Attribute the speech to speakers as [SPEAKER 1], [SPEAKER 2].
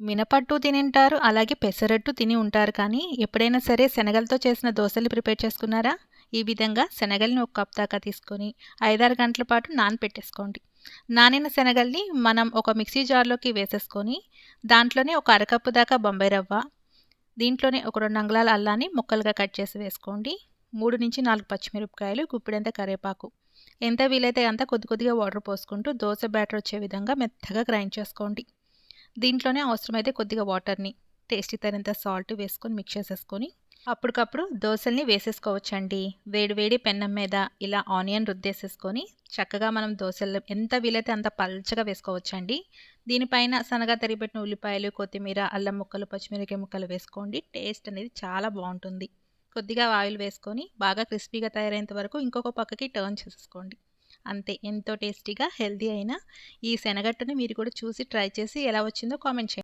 [SPEAKER 1] మినపట్టు తినింటారు అలాగే పెసరట్టు తిని ఉంటారు. కానీ ఎప్పుడైనా సరే శనగలతో చేసిన దోశలు ప్రిపేర్ చేసుకున్నారా? ఈ విధంగా శనగల్ని ఒక కప్ దాకా తీసుకొని ఐదారు గంటల పాటు నానపెట్టేసుకోండి. నానిన శనగల్ని మనం ఒక మిక్సీ జార్లోకి వేసేసుకొని దాంట్లోనే ఒక అరకప్పు దాకా బొంబాయి రవ్వ దీంట్లోనే ఒక రెండు అంగుళాల అల్లాన్ని ముక్కలుగా కట్ చేసి వేసుకోండి. మూడు నుంచి నాలుగు పచ్చిమిరపకాయలు గుప్పిడంత కరివేపాకు. ఎంత వీలైతే అంత కొద్ది కొద్దిగా వాటర్ పోసుకుంటూ దోశ బ్యాటర్ వచ్చే విధంగా మెత్తగా గ్రైండ్ చేసుకోండి. దీంట్లోనే అవసరమైతే కొద్దిగా వాటర్ని టేస్టీ తగినంత సాల్ట్ వేసుకొని మిక్స్ చేసేసుకొని అప్పటికప్పుడు దోశల్ని వేసేసుకోవచ్చండి. వేడి వేడి పెన్నం మీద ఇలా ఆనియన్ రుద్దేసేసుకొని చక్కగా మనం దోశలు ఎంత వీలైతే అంత పల్చగా వేసుకోవచ్చండి. దీనిపైన సన్నగా తరిగిపెట్టిన ఉల్లిపాయలు కొత్తిమీర అల్లం ముక్కలు పచ్చిమిరకాయ ముక్కలు వేసుకోండి. టేస్ట్ అనేది చాలా బాగుంటుంది. కొద్దిగా ఆయిల్ వేసుకొని బాగా క్రిస్పీగా తయారైనంత వరకు ఇంకొక పక్కకి టర్న్ చేసేసుకోండి. అంతే. ఎంతో టేస్టీగా హెల్తీ అయిన ఈ శనగట్టుని మీరు కూడా చూసి ట్రై చేసి ఎలా వచ్చిందో కామెంట్ చేయండి.